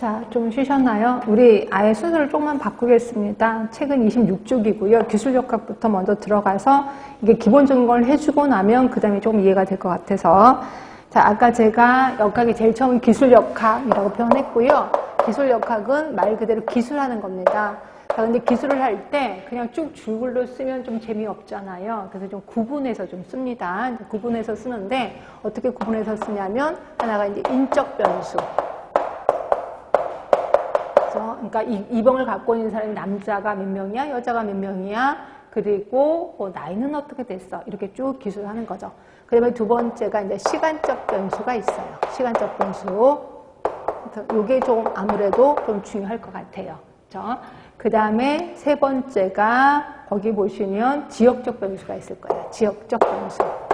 자, 좀 쉬셨나요? 우리 아예 순서를 조금만 바꾸겠습니다. 책은 26쪽이고요. 기술역학부터 먼저 들어가서 이게 기본적인 걸 해주고 나면 그 다음에 조금 이해가 될 것 같아서 자, 아까 제가 역학이 제일 처음 기술역학이라고 표현했고요. 기술역학은 말 그대로 기술하는 겁니다. 자, 근데 기술을 할 때 그냥 쭉 줄글로 쓰면 좀 재미없잖아요. 그래서 좀 구분해서 좀 씁니다. 구분해서 쓰는데 어떻게 구분해서 쓰냐면 하나가 이제 인적 변수. 그죠? 그러니까 이, 이 병을 갖고 있는 사람이 남자가 몇 명이야, 여자가 몇 명이야, 그리고 뭐 나이는 어떻게 됐어 이렇게 쭉 기술하는 거죠. 그다음에 두 번째가 이제 시간적 변수가 있어요. 시간적 변수. 이게 좀 아무래도 좀 중요할 것 같아요. 그 다음에 세 번째가 거기 보시면 지역적 변수가 있을 거예요. 지역적 변수.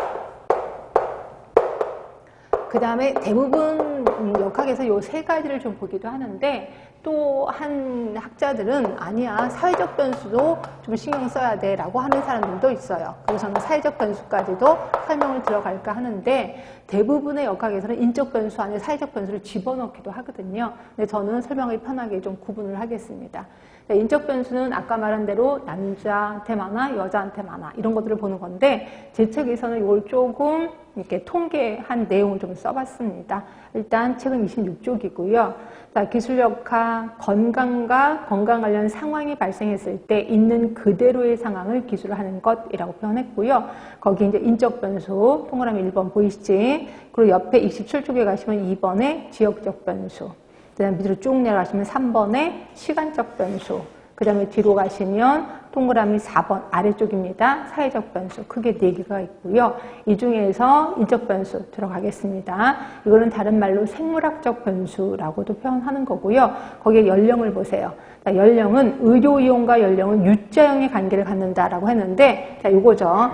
그 다음에 대부분 역학에서 이 세 가지를 좀 보기도 하는데 또 한 학자들은 아니야 사회적 변수도 좀 신경 써야 돼 라고 하는 사람들도 있어요. 그래서 저는 사회적 변수까지도 설명을 들어갈까 하는데 대부분의 역학에서는 인적 변수 안에 사회적 변수를 집어넣기도 하거든요. 근데 저는 설명이 편하게 좀 구분을 하겠습니다. 인적 변수는 아까 말한 대로 남자한테 많아, 여자한테 많아 이런 것들을 보는 건데 제 책에서는 이걸 조금 이렇게 통계한 내용을 좀 써봤습니다. 일단 책은 26쪽이고요. 자, 기술력학, 건강과 건강 관련 상황이 발생했을 때 있는 그대로의 상황을 기술 하는 것이라고 표현했고요. 거기 이제 인적 변수, 동그라미 1번 보이시지? 그리고 옆에 27쪽에 가시면 2번에 지역적 변수. 그 다음 밑으로 쭉 내려가시면 3번에 시간적 변수. 그 다음에 뒤로 가시면 동그라미 4번 아래쪽입니다. 사회적 변수 크게 4개가 있고요. 이 중에서 인적 변수 들어가겠습니다. 이거는 다른 말로 생물학적 변수라고도 표현하는 거고요. 거기에 연령을 보세요. 자, 연령은 의료 이용과 연령은 유자형의 관계를 갖는다라고 했는데 자, 요거죠.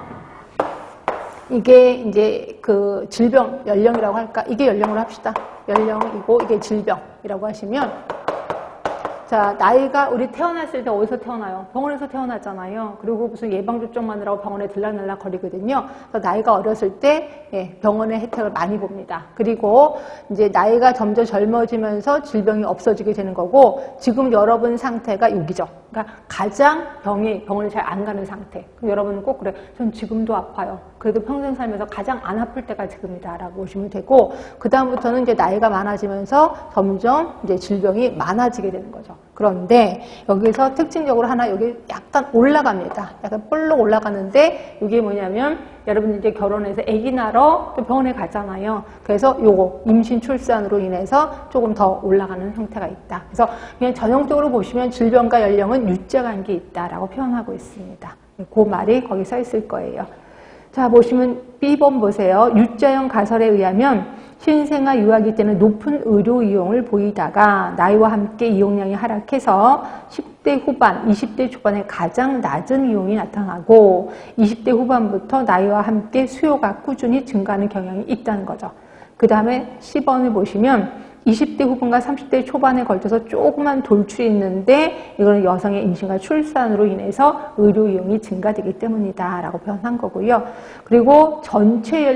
이게 이제 그 질병 연령이라고 할까? 이게 연령으로 합시다. 연령이고 이게 질병이라고 하시면 자, 나이가 우리 태어났을 때 어디서 태어나요? 병원에서 태어났잖아요. 그리고 무슨 예방접종만이라고 병원에 들락날락 거리거든요. 그래서 나이가 어렸을 때 예, 병원의 혜택을 많이 봅니다. 그리고 이제 나이가 점점 젊어지면서 질병이 없어지게 되는 거고 지금 여러분 상태가 여기죠. 그러니까 가장 병이 병원에 잘안 가는 상태. 여러분은 꼭 그래. 전 지금도 아파요. 그래도 평생 살면서 가장 안 아플 때가 지금이다라고 보시면 되고 그 다음부터는 이제 나이가 많아지면서 점점 이제 질병이 많아지게 되는 거죠. 그런데 여기서 특징적으로 하나 여기 약간 올라갑니다. 약간 볼록 올라가는데 이게 뭐냐면 여러분 이제 결혼해서 아기 낳으러 또 병원에 가잖아요. 그래서 요거 임신 출산으로 인해서 조금 더 올라가는 형태가 있다. 그래서 그냥 전형적으로 보시면 질병과 연령은 유자 관계 있다라고 표현하고 있습니다. 그 말이 거기 써 있을 거예요. 자 보시면 B번 보세요. 유자형 가설에 의하면 신생아 유아기 때는 높은 의료 이용을 보이다가 나이와 함께 이용량이 하락해서 10대 후반, 20대 초반에 가장 낮은 이용이 나타나고 20대 후반부터 나이와 함께 수요가 꾸준히 증가하는 경향이 있다는 거죠. 그 다음에 10번을 보시면 20대 후반과 30대 초반에 걸쳐서 조그만 돌출이 있는데 이거는 여성의 임신과 출산으로 인해서 의료 이용이 증가되기 때문이다 라고 표현한 거고요. 그리고 전체